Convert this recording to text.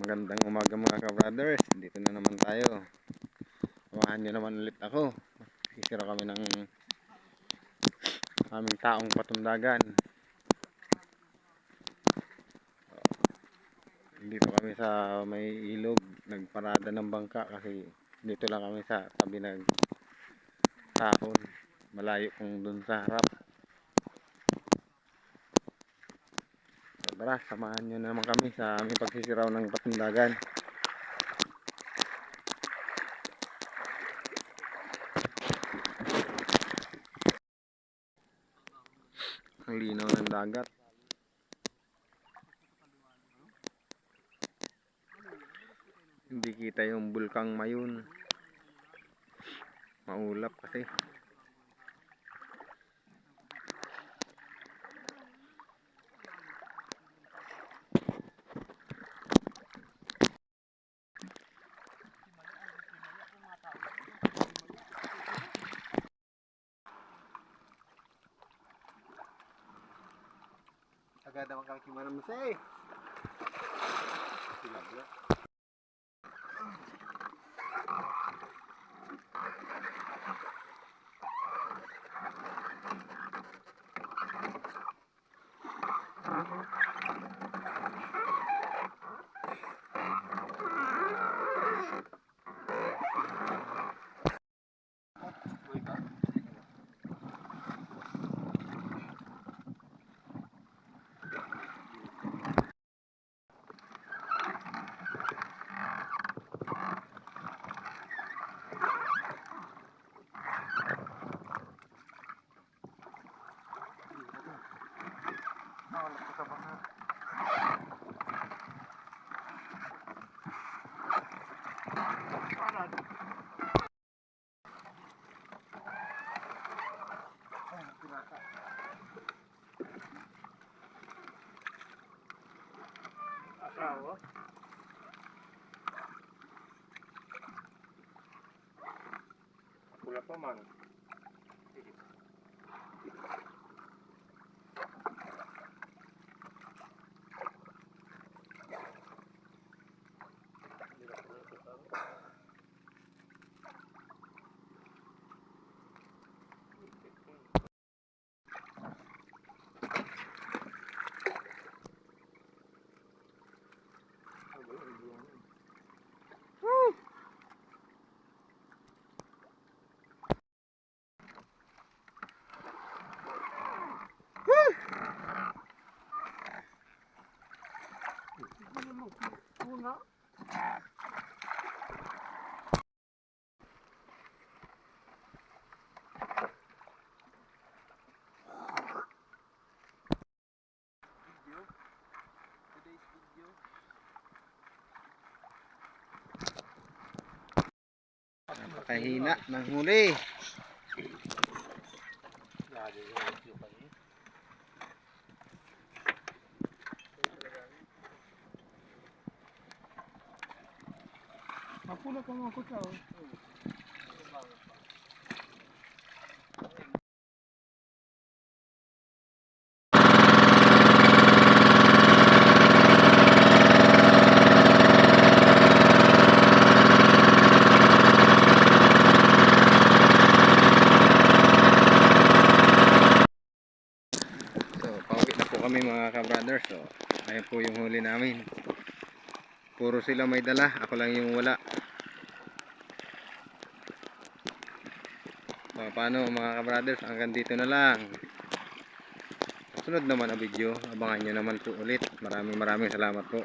Magandang umaga mga ka-brothers. Dito na naman tayo. Samahan nyo naman ulit ako. Sisira kami ng aming taong patundagan. Dito kami sa may ilog. Nagparada ng bangka kasi dito lang kami sa tabi ng tahon. Malayo kung dun sa harap. Tara, samahan nyo naman kami sa aming pagsisiraw ng patundagan. Ang linaw ng dagat. Hindi kita yung bulkang mayon. Maulap kasi. kagak ada kaki mana mesti. Asawa? Pula pa man. Napakahina ng huli. Mapula ka mga kutsa. Pauwi na po kami mga ka-brothers. So, ayun po yung huli namin. Puro sila may dala. Ako lang yung wala. Paano mga ka-brothers? Hanggang dito na lang. Sunod naman ang video. Abangan nyo naman po ulit. Maraming maraming salamat po.